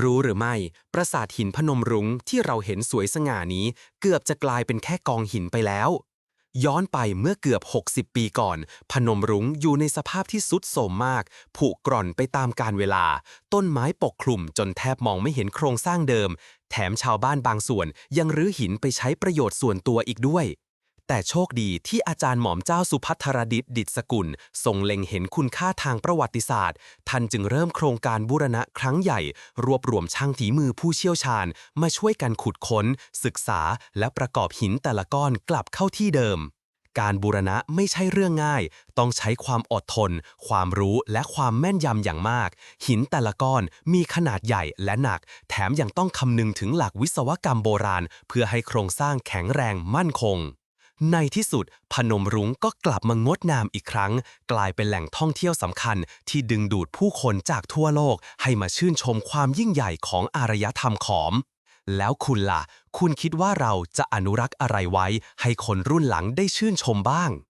รู้หรือไม่ ปราสาทหินพนมรุ้งที่เราเห็นสวยสง่านี้ เกือบจะกลายเป็นแค่กองหินไปแล้ว ย้อนไปเมื่อเกือบ 60 ปีก่อน พนมรุ้งอยู่ในสภาพที่สุดโทรมมาก ผุกร่อนไปตามกาลเวลา ต้นไม้ปกคลุมจนแทบมองไม่เห็นโครงสร้างเดิม แถมชาวบ้านบางส่วนยังรื้อหินไปใช้ประโยชน์ส่วนตัวอีกด้วย แต่โชคดีที่อาจารย์หม่อมเจ้าสุพัทรดิษฐ์ดิษกุล ทรงเล็งเห็นคุณค่าทางประวัติศาสตร์ ท่านจึงเริ่มโครงการบูรณะครั้งใหญ่ รวบรวมช่างฝีมือผู้เชี่ยวชาญ มาช่วยกันขุดค้น ศึกษา และประกอบหินแต่ละก้อนกลับเข้าที่เดิม การบูรณะไม่ใช่เรื่องง่าย ต้องใช้ความอดทน ความรู้และความแม่นยำอย่างมาก หินแต่ละก้อนมีขนาดใหญ่และหนัก แถมยังต้องคำนึงถึงหลักวิศวกรรมโบราณ เพื่อให้โครงสร้างแข็งแรงมั่นคง ในที่สุด พนมรุ้งก็กลับมางดงามอีกครั้ง กลายเป็นแหล่งท่องเที่ยวสำคัญ ที่ดึงดูดผู้คนจากทั่วโลก ให้มาชื่นชมความยิ่งใหญ่ของอารยธรรมขอม แล้วคุณล่ะ คุณคิดว่าเราจะอนุรักษ์อะไรไว้ ให้คนรุ่นหลังได้ชื่นชมบ้าง